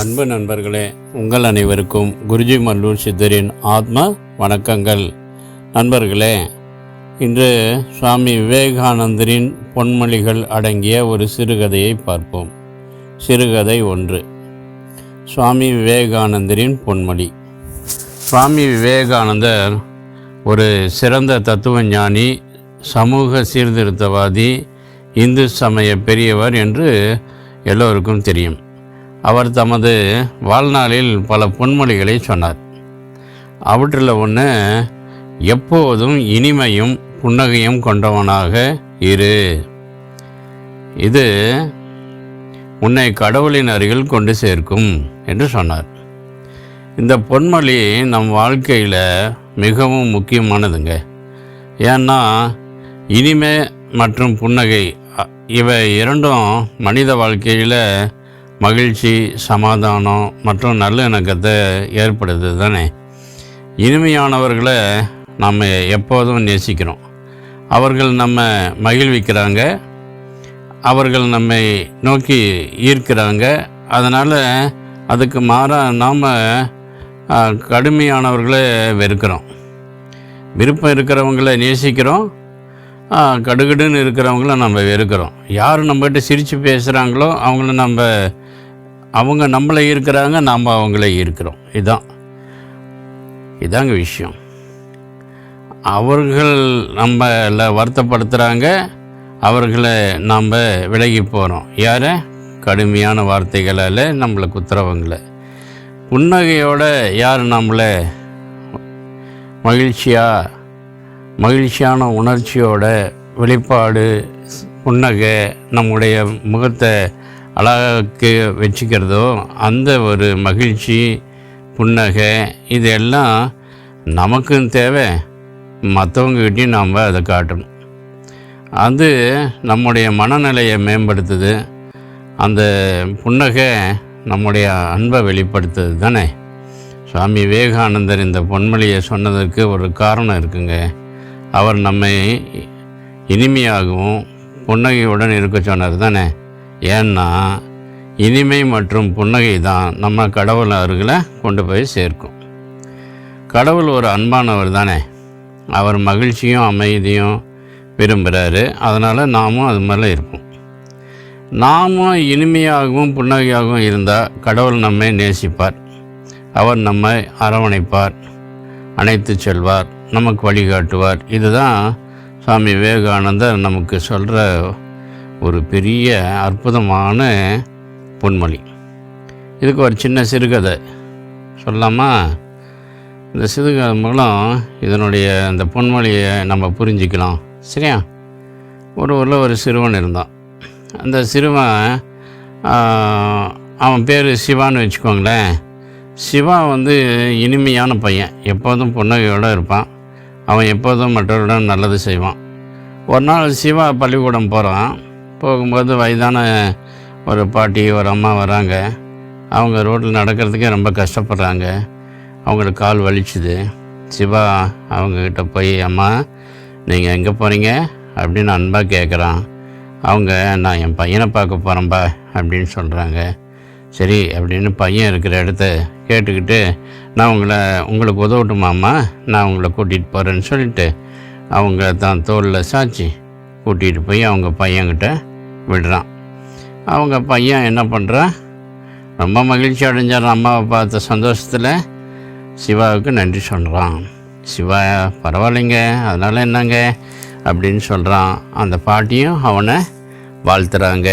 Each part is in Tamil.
அன்பு நண்பர்களே உங்கள் அனைவருக்கும் குருஜி மல்லூர் சித்தரின் ஆத்ம வணக்கங்கள். நண்பர்களே இன்று சுவாமி விவேகானந்தரின் பொன்மொழிகள் அடங்கிய ஒரு சிறுகதையை பார்ப்போம். சிறுகதை ஒன்று. சுவாமி விவேகானந்தரின் பொன்மொழி. சுவாமி விவேகானந்தர் ஒரு சிறந்த தத்துவ ஞானி சமூக சீர்திருத்தவாதி இந்து சமய பெரியவர் என்று எல்லோருக்கும் தெரியும். அவர் தமது வாழ்நாளில் பல பொன்மொழிகளை சொன்னார். அவற்றில் ஒன்று எப்போதும் இனிமையும் புன்னகையும் கொண்டவனாக இரு. இது உன்னை கடவுளின் அருகில் கொண்டு சேர்க்கும் என்று சொன்னார். இந்த பொன்மொழி நம் வாழ்க்கையில் மிகவும் முக்கியமானதுங்க. ஏன்னா இனிமை மற்றும் புன்னகை இவை இரண்டும் மனித வாழ்க்கையில் மகிழ்ச்சி சமாதானம் மற்றும் நல்லிணக்கத்தை ஏற்படுது தானே? இனிமையானவர்களை நம்ம எப்போதும் நேசிக்கிறோம். அவர்கள் நம்ம மகிழ்விக்கிறாங்க. அவர்கள் நம்மை நோக்கி ஈர்க்கிறாங்க. அதனால் அதுக்கு மாறாக நாம் கடுமையானவர்களை வெறுக்கிறோம். விருப்பம் இருக்கிறவங்கள நேசிக்கிறோம். கடுகடுன்னு இருக்கிறவங்கள நம்ம வெறுக்கிறோம். யார் நம்மகிட்ட சிரித்து பேசுகிறாங்களோ அவங்கள நம்ம அவங்க நம்மளை ஈர்க்கிறாங்க நாம் அவங்கள ஈர்க்கிறோம். இதுதான் இதாங்க விஷயம். அவர்கள் நம்மளை வருத்தப்படுத்துகிறாங்க அவர்களை நாம் விலகி போகிறோம் யாரை? கடுமையான வார்த்தைகளால் நம்மளை குத்துறவங்கள புன்னகையோட யார் நம்மளை மகிழ்ச்சியாக மகிழ்ச்சியான உணர்ச்சியோட வெளிப்பாடு புன்னகை நம்முடைய முகத்தை அழகாக்கு வச்சுக்கிறதோ அந்த ஒரு மகிழ்ச்சி புன்னகை இதெல்லாம் நமக்கும் தேவை. மற்றவங்ககிட்டையும் நாம் அதை காட்டணும். அது நம்முடைய மனநிலையை மேம்படுத்துது. அந்த புன்னகை நம்முடைய அன்பை வெளிப்படுத்துது தானே? சுவாமி விவேகானந்தர் இந்த பொன்மொழியை சொன்னதற்கு ஒரு காரணம் இருக்குங்க. அவர் நம்மை இனிமையாகவும் புன்னகையுடன் இருக்க சொன்னார் தானே? ஏன்னா இனிமை மற்றும் புன்னகை தான் நம்ம கடவுள் அருகில் கொண்டு போய் சேர்க்கும். கடவுள் ஒரு அன்பானவர் தானே? அவர் மகிழ்ச்சியும் அமைதியும் விரும்புகிறாரு அதனால் நாமும் அது மாதிரிலாம் இருப்போம். நாமும் இனிமையாகவும் புன்னகையாகவும் இருந்தால் கடவுள் நம்மை நேசிப்பார். அவர் நம்மை அரவணைப்பார். அணைத்து செல்வார். நமக்கு வழிகாட்டுவார். இதுதான் சுவாமி விவேகானந்தர் நமக்கு சொல்கிற ஒரு பெரிய அற்புதமான பொன்மொழி. இதுக்கு ஒரு சின்ன சிறுகதை. சொல்லலாமா? இந்த சிறுகதை மூலம் இதனுடைய அந்த பொன்மொழியை நம்ம புரிஞ்சுக்கலாம். சரியா? ஒரு ஊரில் ஒரு சிறுவன் இருந்தான். அந்த சிறுவன் அவன் பேர் சிவான்னு வச்சுக்கோங்களேன். சிவா வந்து இனிமையான பையன். எப்போதும் புன்னகையோடு இருப்பான். அவன் எப்போதும் மற்றவரிடம் நல்லது செய்வான். ஒரு நாள் சிவா பள்ளிக்கூடம் போகிறான் போகும்போது வயதான ஒரு பாட்டி ஒரு அம்மா வராங்க. அவங்க ரோட்டில் நடக்கிறதுக்கே ரொம்ப கஷ்டப்படுறாங்க. அவங்களுக்கு கால் வலிச்சுது. சிவா அவங்கக்கிட்ட போய் அம்மா நீங்கள் எங்கே போகிறீங்க அப்படின்னு அன்பாக கேட்குறான் அவங்க நான் என் பையனை பார்க்க போகிறேன்பா அப்படின்னு சொல்கிறாங்க சரி அப்படின்னு பையன் இருக்கிற இடத்த கேட்டுக்கிட்டு நான் உங்களை உங்களுக்கு உதவட்டுமாம்மா நான் உங்களை கூட்டிகிட்டு போகிறேன்னு சொல்லிட்டு அவங்க தான் தோளில் சாய்ச்சி கூட்டிகிட்டு போய் அவங்க பையன்கிட்ட விடுறான். அவங்க பையன் என்ன பண்ணுறான் ரொம்ப மகிழ்ச்சி அடைஞ்சார் அம்மாவை பார்த்த சந்தோஷத்தில் சிவாவுக்கு நன்றி சொல்கிறான் சிவா பரவாயில்லைங்க அதனால் என்னங்க? அப்படின்னு சொல்கிறான் அந்த பாட்டியும் அவனை வாழ்த்துறாங்க.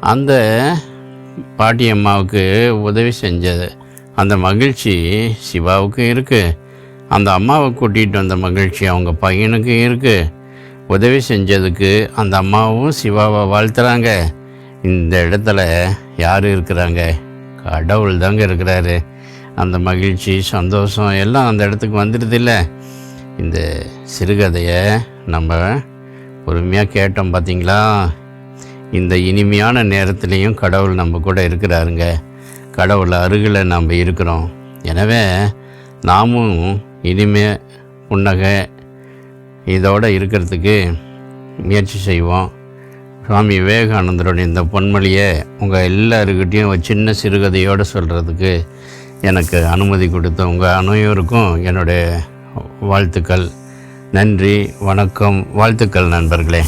அந்த பாட்டி அம்மாவுக்கு உதவி செஞ்சது. அந்த மகிழ்ச்சி சிவாவுக்கு இருக்குது அந்த அம்மாவை கூட்டிகிட்டு வந்த மகிழ்ச்சி அவங்க பையனுக்கு இருக்குது உதவி செஞ்சதுக்கு அந்த அம்மாவும் சிவாவை வாழ்த்துறாங்க. இந்த இடத்துல யார் இருக்கிறாங்க? கடவுள் தாங்க இருக்கிறாரு. அந்த மகிழ்ச்சி சந்தோஷம் எல்லாம் அந்த இடத்துக்கு வந்துடுதில்ல. இந்த சிறுகதையை நம்ம பொறுமையாக கேட்டோம் பார்த்தீங்களா இந்த இனிமையான நேரத்துலேயும் கடவுள் நம்ம கூட இருக்கிறாருங்க. கடவுள் அருகில் நம்ம இருக்கிறோம். எனவே நாமும் இனிமே புன்னகை இதோடு இருக்கிறதுக்கு முயற்சி செய்வோம். சுவாமி விவேகானந்தருடைய இந்த பொன்மொழியை உங்கள் எல்லாருக்கிட்டேயும் ஒரு சின்ன சிறுகதையோடு சொல்கிறதுக்கு எனக்கு அனுமதி கொடுத்த உங்கள் அனைவருக்கும் என்னுடைய வாழ்த்துக்கள். நன்றி வணக்கம் வாழ்த்துக்கள் நண்பர்களே.